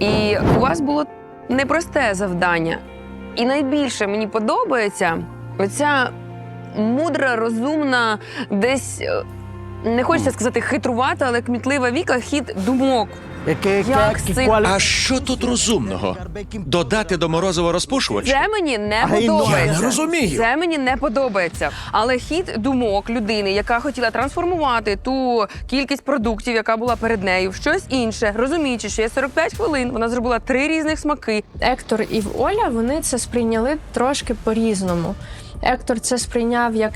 І у вас було непросте завдання. І найбільше мені подобається оця мудра, розумна, десь е, не хочеться сказати хитрувата, але кмітлива віка хід думок. E che, Як quale- А що тут розумного? Додати до морозива розпушувач? Це мені не Ай, ну, подобається. я не розумію. Це мені не подобається. Але хід думок людини, яка хотіла трансформувати ту кількість продуктів, яка була перед нею, в щось інше, розуміючи, що є 45 хвилин, вона зробила три різних смаки. Ектор і Оля вони це сприйняли трошки по-різному. Ектор це сприйняв як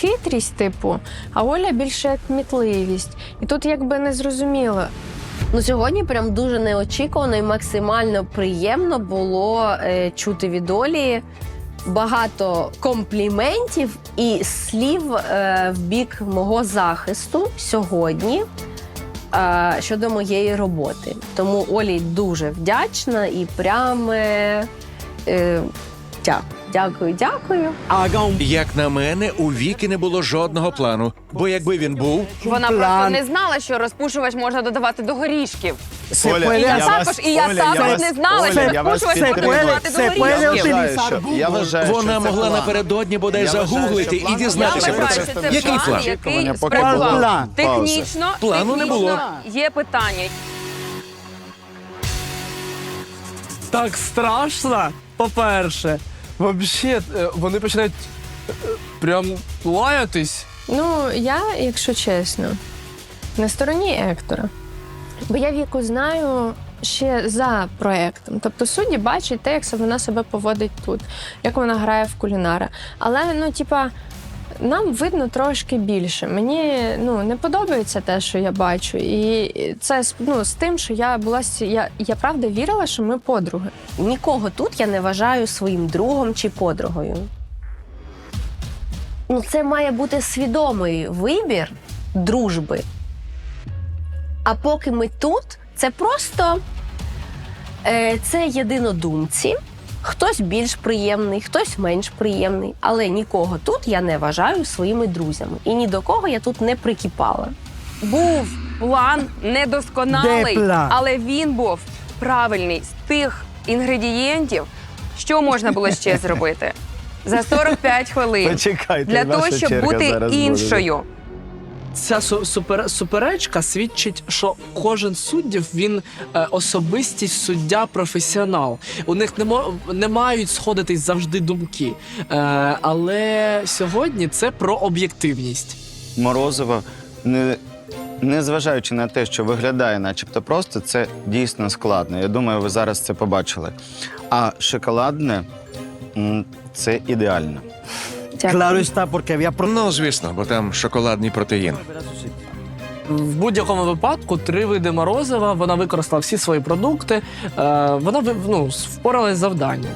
хитрість, типу, а Оля більше як кмітливість. І тут якби не зрозуміло. Ну сьогодні прям дуже неочікувано і максимально приємно було е, чути від Олі багато компліментів і слів е, в бік мого захисту сьогодні. е, Щодо моєї роботи. Тому Олі дуже вдячна і прям е, е, дякую, дякую, дякую. Як на мене, у Віки не було жодного плану. Бо якби він був, Вона План. просто не знала, що розпушувач можна додавати до горішків. Оля, І я, Я hacer- вас- і я Оля, я також вас- не знала, Оля, що я вас розпушувач можна підтримую. додавати до горішків. Я вважаю, що- я вважаю, вона це могла план. напередодні бодай Я вважаю, загуглити що і план- Я дізнатися про вважаю, це. що це Який план, план? який Очікування, поки спрацював. план. Технічно, Плану не було. технічно є питання. так страшно. По-перше, взагалі, вони починають е, прям лаятись. Ну, я, якщо чесно, на стороні Ектора. Бо я віку знаю ще за проектом. Тобто судді бачать те, як вона себе поводить тут, як вона грає в кулінара. Але ну, типа. Нам видно трошки більше. Мені ну не подобається те, що я бачу, і це ну, з тим, що я була я, я правда вірила, що ми подруги. Нікого тут я не вважаю своїм другом чи подругою. Ну, це має бути свідомий вибір дружби. А поки ми тут, це просто е, це єдинодумці. Хтось більш приємний, хтось менш приємний, але нікого тут я не вважаю своїми друзями. І ні до кого я тут не прикипала. Був план недосконалий, Де план? але він був правильний з тих інгредієнтів, що можна було ще зробити за 45 хвилин Почекайте, для того, щоб черга бути зараз буде. іншою. Ця су- супер, суперечка свідчить, що кожен суддів він е, особистість суддя професіонал. У них не, мо- не мають сходитись завжди думки. Е, але сьогодні це про об'єктивність. Морозиво, не, не зважаючи на те, що виглядає начебто просто, це дійсно складно. Я думаю, ви зараз це побачили. А шоколадне це ідеально. Claro está, porque había pro- Ну, звісно, бо там шоколадний протеїн. В будь-якому випадку три види морозива. Вона використала всі свої продукти. Е, вона ви- ну, впоралась з завданням.